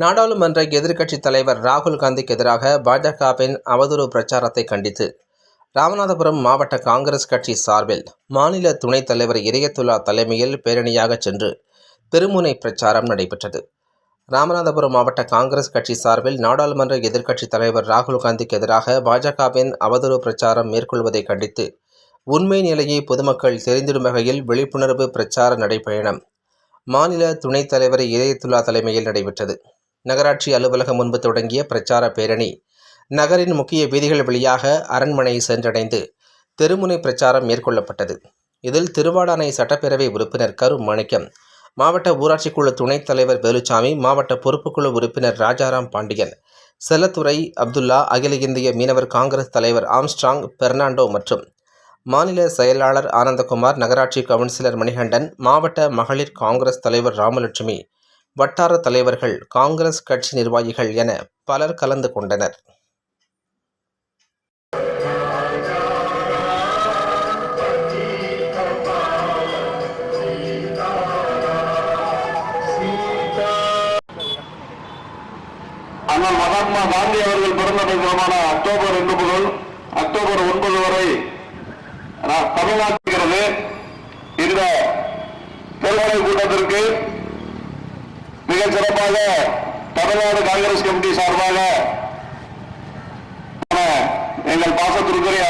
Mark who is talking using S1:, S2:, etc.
S1: நாடாளுமன்ற எதிர்க்கட்சித் தலைவர் ராகுல் காந்திக்கு எதிராக பாஜகவின் அவதூறு பிரச்சாரத்தை கண்டித்து ராமநாதபுரம் மாவட்ட காங்கிரஸ் கட்சி சார்பில் மாநில துணைத் தலைவர் இறையத்துல்லா தலைமையில் பேரணியாக சென்று திருமுனை பிரச்சாரம் நடைபெற்றது. ராமநாதபுரம் மாவட்ட காங்கிரஸ் கட்சி சார்பில் நாடாளுமன்ற எதிர்க்கட்சித் தலைவர் ராகுல் காந்திக்கு எதிராக பாஜகவின் அவதூறு பிரச்சாரம் மேற்கொள்வதை கண்டித்து உண்மை நிலையை பொதுமக்கள் தெரிந்திடும் வகையில் விழிப்புணர்வு பிரச்சார நடைபயணம் மாநில துணைத் தலைவர் இதயத்துல்லா தலைமையில் நடைபெற்றது. நகராட்சி அலுவலகம் முன்பு தொடங்கிய பிரச்சார பேரணி நகரின் முக்கிய வீதிகள் வழியாக அரண்மனை சென்றடைந்து தெருமுனை பிரச்சாரம் மேற்கொள்ளப்பட்டது. இதில் திருவாடானை சட்டப்பேரவை உறுப்பினர் கரு மாணிக்கம் மாவட்ட ஊராட்சிக்குழு துணைத் தலைவர் வேலுச்சாமி மாவட்ட பொறுப்புக்குழு உறுப்பினர் ராஜாராம் பாண்டியன் செல்லத்துறை அப்துல்லா அகில இந்திய மீனவர் காங்கிரஸ் தலைவர் ஆம்ஸ்ட்ராங் பெர்னாண்டோ மற்றும் மாநில செயலாளர் ஆனந்தகுமார் நகராட்சி கவுன்சிலர் மணிகண்டன் மாவட்ட மகளிர் காங்கிரஸ் தலைவர் ராமலட்சுமி வட்டார தலைவர்கள் காங்கிரஸ் கட்சி நிர்வாகிகள் என பலர் கலந்து கொண்டனர்.
S2: அண்ணல் மகாத்மா காந்தி அவர்கள் பிறந்த தினமான அக்டோபர் ரெண்டு முதல் அக்டோபர் ஒன்பது வரை தமிழ்நாட்டுகிறது இந்த பெருமழை கூட்டத்திற்கு மிக சிறப்பாக தமிழ்நாடு காங்கிரஸ் கமிட்டி சார்பாக எங்கள் பாசத்திற்குரிய